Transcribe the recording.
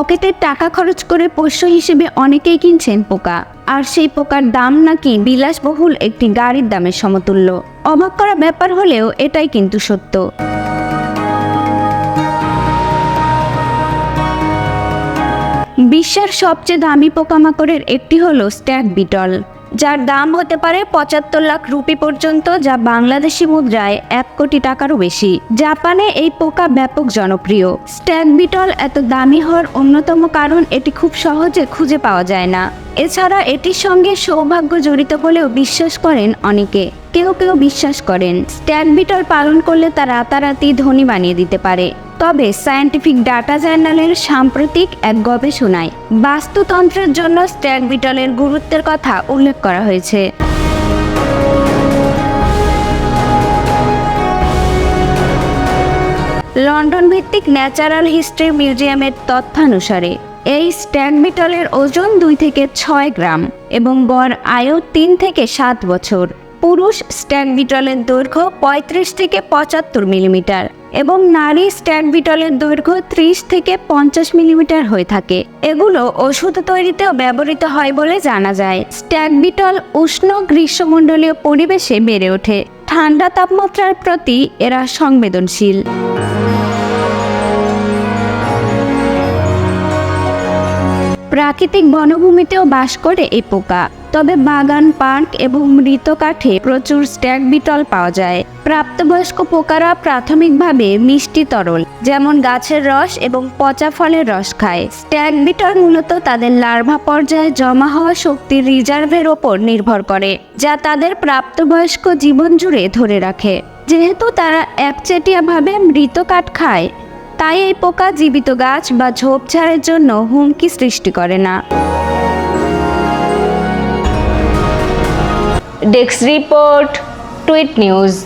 পকেটের টাকা খরচ করে পোষ্য হিসেবে অনেকেই কিনছেন পোকা। আর সেই পোকার দাম নাকি বিলাসবহুল একটি গাড়ির দামের সমতুল্য। অবাক করা ব্যাপার হলেও এটাই কিন্তু সত্য। বিশ্বের সবচেয়ে দামি পোকামাকড়ের একটি হলো স্ট্যাক বিটল। যার দাম হতে পারে পঁচাত্তর লাখ রুপি পর্যন্ত, যা বাংলাদেশি মুদ্রায় এক কোটি টাকারও বেশি। জাপানে এই পোকা ব্যাপক জনপ্রিয়। স্ট্যাক বিটল এত দামি হওয়ার অন্যতম কারণ এটি খুব সহজে খুঁজে পাওয়া যায় না। এছাড়া এটির সঙ্গে সৌভাগ্য জড়িত বলেও বিশ্বাস করেন অনেকে। কেউ কেউ বিশ্বাস করেন স্ট্যাক বিটল পালন করলে তা রাতারাতি ধনী বানিয়ে দিতে পারে। তবে সায়েন্টিফিক ডাটা জার্নালের সাম্প্রতিক এক গবেষণায় বাস্তুতন্ত্রের জন্য স্ট্যাগ বিটলের গুরুত্বের কথা উল্লেখ করা হয়েছে। লন্ডন ভিত্তিক ন্যাচারাল হিস্ট্রি মিউজিয়ামের তথ্যানুসারে, এই স্ট্যাগ বিটলের ওজন দুই থেকে ছয় গ্রাম এবং গড় আয়ু তিন থেকে সাত বছর। পুরুষ স্ট্যাগ বিটলের দৈর্ঘ্য পঁয়ত্রিশ থেকে পঁচাত্তর মিলিমিটার এবং নারী স্ট্যাগ বিটলের দৈর্ঘ্য ত্রিশ থেকে পঞ্চাশ মিলিমিটার হয়ে থাকে। এগুলো ওষুধ তৈরিতেও ব্যবহৃত হয় বলে জানা যায়। স্ট্যাগ বিটল উষ্ণ গ্রীষ্মমণ্ডলীয় পরিবেশে বেড়ে ওঠে। ঠান্ডা তাপমাত্রার প্রতি এরা সংবেদনশীল। প্রাকৃতিক বনভূমিতেও বাস করে এই পোকা। তবে বাগান, পার্ক এবং মৃত কাঠে প্রচুর স্ট্যাগ বিটল পাওয়া যায়। প্রাপ্তবয়স্ক পোকারা প্রাথমিকভাবে মিষ্টি তরল, যেমন গাছের রস এবং পচা ফলের রস খায়। স্ট্যাগ বিটল মূলত তাদের লার্ভা পর্যায়ে জমা হওয়া শক্তির রিজার্ভের ওপর নির্ভর করে, যা তাদের প্রাপ্তবয়স্ক জীবন জুড়ে ধরে রাখে। যেহেতু তারা একচেটিয়াভাবে মৃত কাঠ খায়, তাই এই পোকা জীবিত গাছ বা ঝোপঝাড়ের জন্য হুমকি সৃষ্টি করে না। Desk report tweet news